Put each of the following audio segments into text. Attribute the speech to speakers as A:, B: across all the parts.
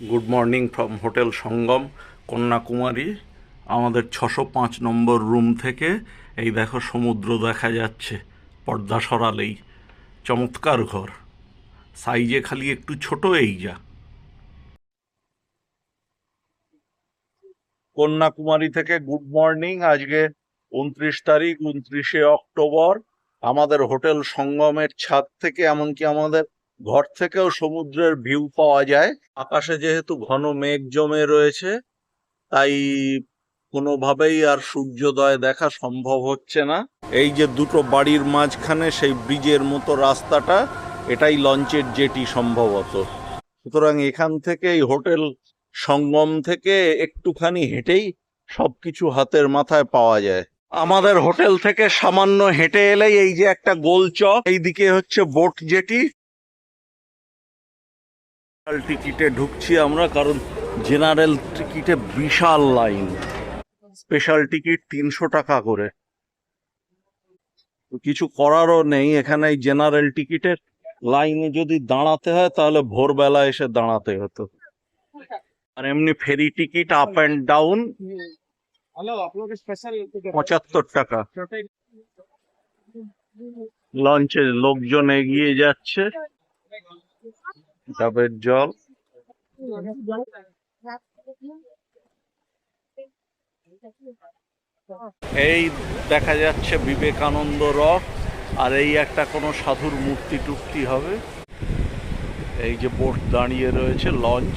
A: Good morning from hotel Sangam Kanyakumari আমাদের ছশো পাঁচ নম্বর রুম থেকে এই দেখো সমুদ্র দেখা যাচ্ছে, পর্দা সরালেই। চমৎকার ঘর। সাইজে খালি একটু ছোট এই যা। কন্যাকুমারী থেকে গুড মর্নিং, আজকে উনত্রিশ তারিখ, উনত্রিশে অক্টোবর। আমাদের হোটেল সঙ্গমের ছাদ থেকে, এমনকি আমাদের ঘর থেকেও সমুদ্রের ভিউ পাওয়া যায়। আকাশে যেহেতু ঘন মেঘ জমে রয়েছে, তাই কোনোভাবেই আর সূর্যোদয় দেখা সম্ভব হচ্ছে না। এই যে দুটো বাড়ির মাঝখানে সেই ব্রিজের মতো রাস্তাটা, এটাই লঞ্চের জেটি সম্ভবত। সুতরাং এখান থেকে এই হোটেল সঙ্গম থেকে একটুখানি হেঁটেই সবকিছু হাতের মাথায় পাওয়া যায়। আমাদের হোটেল থেকে সামান্য হেঁটে এলেই এই যে একটা গোল চক এইদিকে হচ্ছে বোট জেটি টিকিটে ঢুকছি আমরা কারণ জেনারেল টিকিটে বিশাল লাইন স্পেশাল টিকিট তিনশো টাকা করে। কিছু করারও নেই এখানে জেনারেল টিকিটের লাইনে যদি দাঁড়াতে হয় তাহলে ভোরবেলা এসে দাঁড়াতে হতো। আর এমনি ferry ticket up and down পঁচাত্তর টাকা। লঞ্চে লোকজন এগিয়ে যাচ্ছে। ডাবের জল। এই দেখা যাচ্ছে বিবেকানন্দ রক আর এই একটা কোনো সাধুর মূর্তি টুর্তি হবে। এই যে বোট দাঁড়িয়ে রয়েছে, লঞ্চ।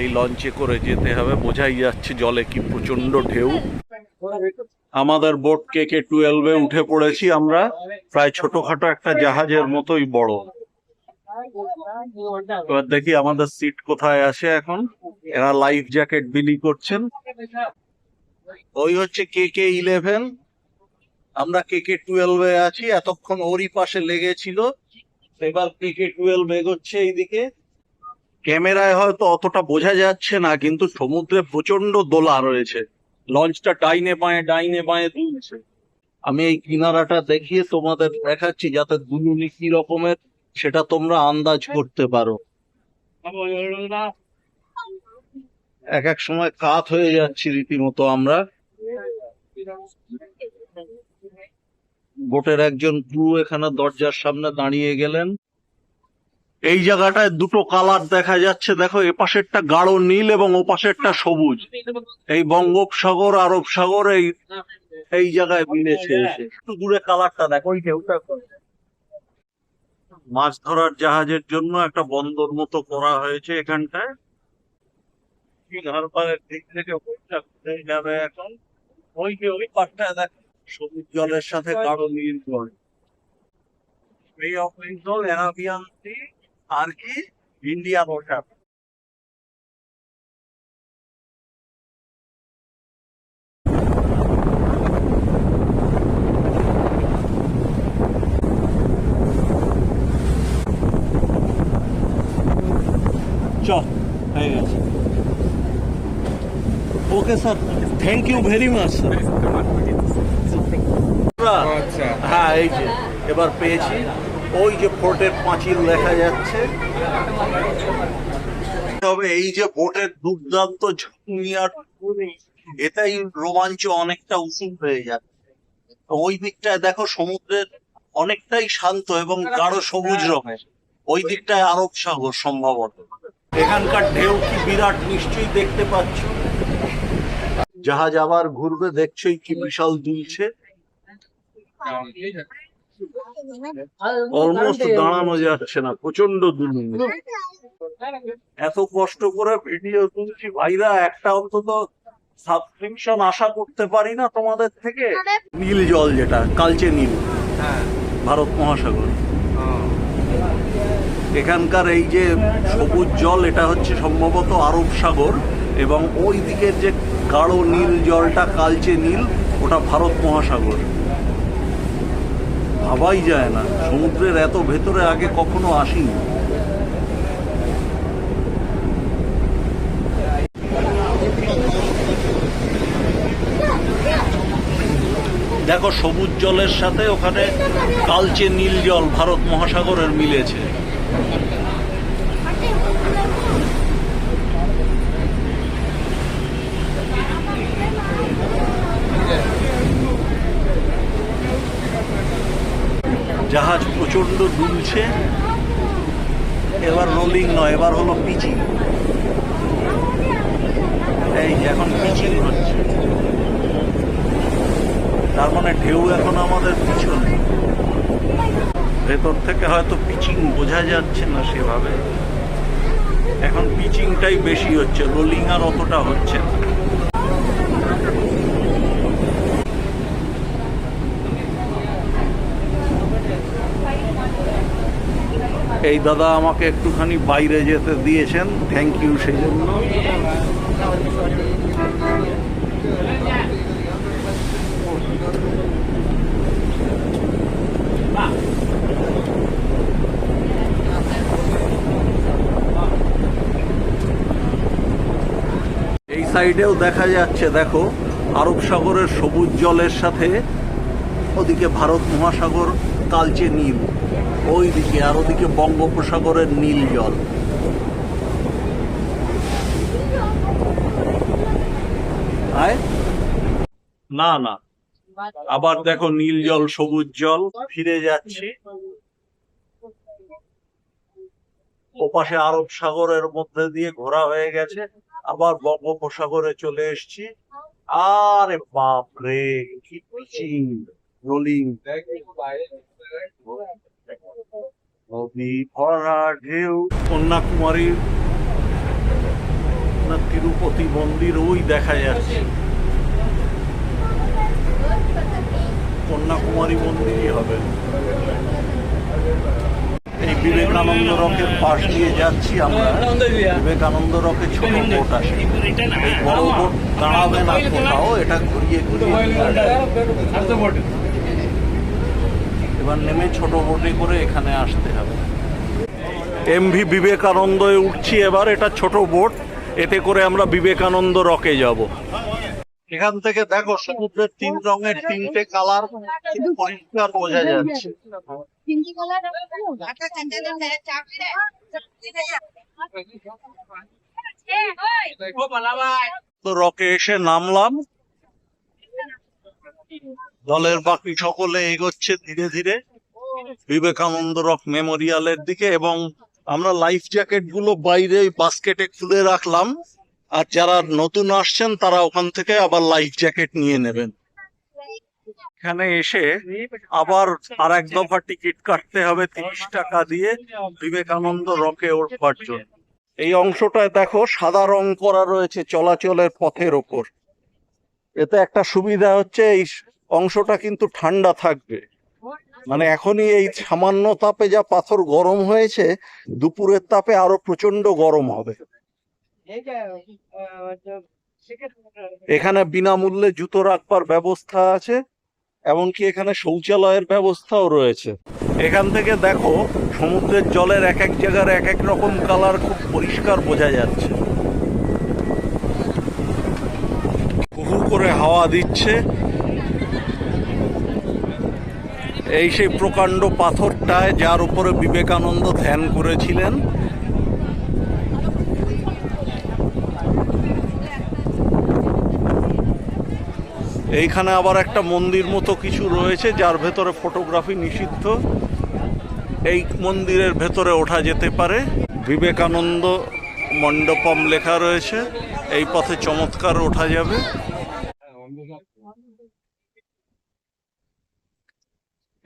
A: এই লঞ্চে করে যেতে হবে। বোঝাই যাচ্ছে জলে কি প্রচণ্ড ঢেউ। আমাদের বোট কে কে টুয়েলভে উঠে পড়েছি আমরা। প্রায় ছোটখাটো একটা জাহাজের মতোই বড়। এবার দেখি আমাদের সিট কোথায় আছে এখন। এরা লাইফ জ্যাকেট বিলি করছেন। ওই হচ্ছে কে কে ইলেভেন আমরা কে কে টুয়েলভে আছি। এতক্ষণ ওরই পাশে লেগেছিল। এবার কে কে টুয়েলভ এগোচ্ছে এইদিকে। ক্যামেরায় হয়তো অতটা বোঝা যাচ্ছে না, কিন্তু সমুদ্রে প্রচণ্ড দোলা রয়েছে। লঞ্চটা ডাইনে বাঁয়ে ডাইনে বাঁয়ে দুলছে আমি এই কিনারাটা দেখিয়ে তোমাদের দেখাচ্ছি, যাতে দুলুনি কি রকমের সেটা তোমরা আন্দাজ করতে পারো। এক এক সময় কাত হয়ে যাচ্ছি রীতিমতো আমরা। বোটের একজন ক্রু এখানে দরজার সামনে দাঁড়িয়ে গেলেন। এই জায়গাটায় দুটো কালার দেখা যাচ্ছে। দেখো এ পাশেরটা গাঢ় নীল এবং ও পাশেরটা সবুজ। এই বঙ্গোপসাগর আরব সাগর এই এই জায়গায় মিলেছে। একটু দূরে কালারটা দেখো। ওই ঢেউটা মাছ ধরার জাহাজের জন্য একটা বন্দর মতো করা হয়েছে এখানটায়। দিক থেকে যাবে এখন ওই যে দেখ জলের সাথে আর কি ইন্ডিয়ান ওশান হয়ে গেছে। Okay sir thank you very much sir হ্যাঁ এই যে এবার পেয়েছি। ওই যে ফোর্টের পাঁচিল দেখা যাচ্ছে। তবে এই যে বোটের দুর্দান্ত এটাই রোমাঞ্চ অনেকটা উঁচু হয়ে যাচ্ছে। ওই দিকটায় দেখো সমুদ্রের অনেকটাই শান্ত এবং গাঢ় সবুজ রঙের। ওই দিকটায় আরব সাগর সম্ভবত। এখানকার ঢেউ কি বিরাট নিশ্চয়ই দেখতে পাচ্ছ। জাহাজ আবার ঘুরবে দেখছোই কি বিশাল দুলছে। অলমোস্ট দাঁড়ানো যাচ্ছে না প্রচণ্ড দুলুন। এত কষ্ট করে ভিডিও তুলছি ভাইরা একটা অন্তত সাবস্ক্রিপশন আশা করতে পারি না তোমাদের থেকে। নীল জল যেটা কালচে নীল।
B: হ্যাঁ।
A: ভারত মহাসাগর। এখানকার এই যে সবুজ জল, এটা হচ্ছে সম্ভবত আরব সাগর এবং ওই দিকের যে গাঢ় নীল জলটা কালচে নীল, ওটা ভারত মহাসাগর। ভাবাই যায় না, সমুদ্রের এত ভেতরে আগে কখনো আসিনি। দেখো, সবুজ জলের সাথে ওখানে কালচে নীল জল ভারত মহাসাগরের মিলেছে। প্রচণ্ড দুলছে। এবার রোলিং নয়, এবার হলো পিচিং। এই এখন পিচিং হচ্ছে। তার মানে ঢেউ এখন আমাদের পিছনে। ভেতর থেকে হয়তো পিচিং বোঝা যাচ্ছে না সেভাবে। এখন পিচিংটাই বেশি হচ্ছে, রোলিং আর অতটা হচ্ছে না। এই দাদা আমাকে একটুখানি বাইরে যেতে দিয়েছেন থ্যাংক ইউ সেই জন্য। এই সাইডেও দেখা যাচ্ছে, দেখো, আরব সাগরের সবুজ জলের সাথে, ওদিকে ভারত মহাসাগর, কালচে নীল। ওই দিকে আর ওদিকে বঙ্গোপসাগরের নীল জল। না না। আবার দেখো নীল জল, সবুজ জল ফিরে যাচ্ছে। ওপাশে আরব সাগরের মধ্যে দিয়ে ঘোরা হয়ে গেছে। আবার বঙ্গোপসাগরে চলে এসেছি। আরে বাপ রে কি রোলিং নদী ভরা ঢেউ, কন্যাকুমারী। না, তিরুপতি মন্দির ওই দেখা যাচ্ছে। কন্যাকুমারী মন্দিরই হবে। এই বিবেকানন্দ রকের পাশ দিয়ে যাচ্ছি আমরা। বিবেকানন্দ রকে ছোট বোট আসে বড় বোট দাঁড়াবে না কোথাও, এটা ঘুরিয়ে ঘুরিয়ে। এবার নেমে ছোট বোটে করে এখানে আসতে হবে। এমভি বিবেকানন্দে উঠছি এবার এটা ছোট বোট এতে করে আমরা বিবেকানন্দ রকে যাব। এখান থেকে দেখো সমুদ্রের তিন রঙের তিনটে কালার কিন্তু পরিষ্কার বোঝা যাচ্ছে।
C: চাকরি
A: তো রকে এসে নামলাম। দলের বাকি সকলে এগোচ্ছে ধীরে ধীরে। বিবেকানন্দ রক মেমোরিয়ালের দিকে এবং আমরা লাইফ জ্যাকেটগুলো বাইরে বাস্কেটে খুলে রাখলাম। আর যারা নতুন আসছেন, তারা ওখান থেকে আবার লাইফ জ্যাকেট নিয়ে নেবেন। এখানে এসে আবার আর এক দফা টিকিট কাটতে হবে তিরিশ টাকা দিয়ে বিবেকানন্দ রকে ওঠার জন্য। এই অংশটায় দেখো, সাদা রং করা রয়েছে চলাচলের পথের ওপর। এতে একটা সুবিধা হচ্ছে, এই অংশটা কিন্তু ঠান্ডা থাকবে। মানে এখনই এই সামান্য তাপে যা পাথর গরম হয়েছে, দুপুরের তাপে আরও প্রচণ্ড গরম হবে। এখানে বিনামূল্যে জুতো রাখবার ব্যবস্থা আছে, এমনকি এখানে শৌচালয়ের ব্যবস্থাও রয়েছে। এখান থেকে দেখো, সমুদ্রের জলের এক এক জায়গার এক এক রকম কালার খুব পরিষ্কার বোঝা যাচ্ছে। হাওয়া দিচ্ছে। এই সেই প্রকাণ্ড পাথরটায় যার উপরে বিবেকানন্দ ধ্যান করেছিলেন। এইখানে আবার একটা মন্দির মতো কিছু রয়েছে, যার ভেতরে ফটোগ্রাফি নিষিদ্ধ। এই মন্দিরের ভেতরে ওঠা যেতে পারে। বিবেকানন্দ মণ্ডপম লেখা রয়েছে, এই পথে চমৎকার ওঠা যাবে।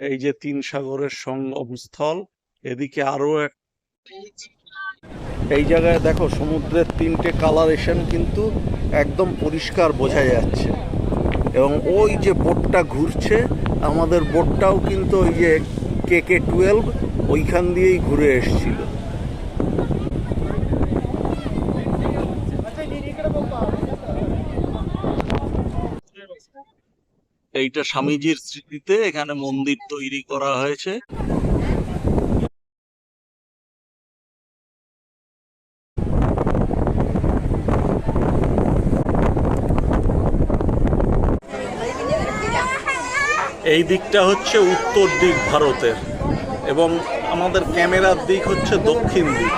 A: এই যে তিন সাগরের সংগমস্থল স্থল এদিকে আরও এক এই জায়গায় দেখো সমুদ্রের তিনটে কালারেশন কিন্তু একদম পরিষ্কার বোঝা যাচ্ছে। এবং ওই যে বোটটা ঘুরছে, আমাদের বোটটাও কিন্তু ওই যে কে কে টুয়েলভ ওইখান দিয়েই ঘুরে এসছিল। এইটা স্বামীজির স্মৃতিতে এখানে মন্দির তৈরি করা হয়েছে। এই দিকটা হচ্ছে উত্তর দিক ভারতের এবং আমাদের ক্যামেরার দিক হচ্ছে দক্ষিণ দিক।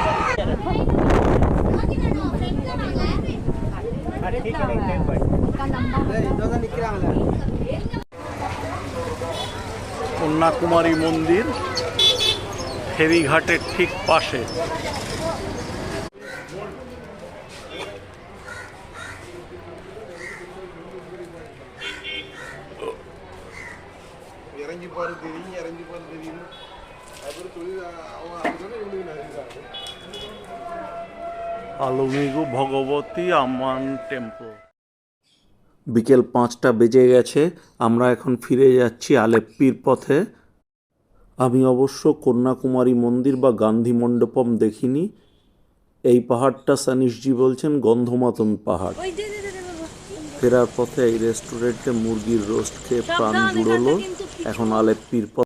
A: কন্যাকুমারী মন্দির ফেরিঘাটের ঠিক পাশে। আলমিগু ভগবতী আমান টেম্পল। বিকেল পাঁচটা বেজে গেছে আমরা এখন ফিরে যাচ্ছি আলেপ্পির পথে। আমি অবশ্য কন্যাকুমারী মন্দির বা গান্ধী মণ্ডপম দেখিনি। এই পাহাড়টা সানিশজি বলছেন গন্ধমাতন পাহাড়। ফেরার পথে এই রেস্টুরেন্টে মুরগির রোস্ট খেয়ে প্রাণ জুড়লো। এখন আলেপ্পির পথে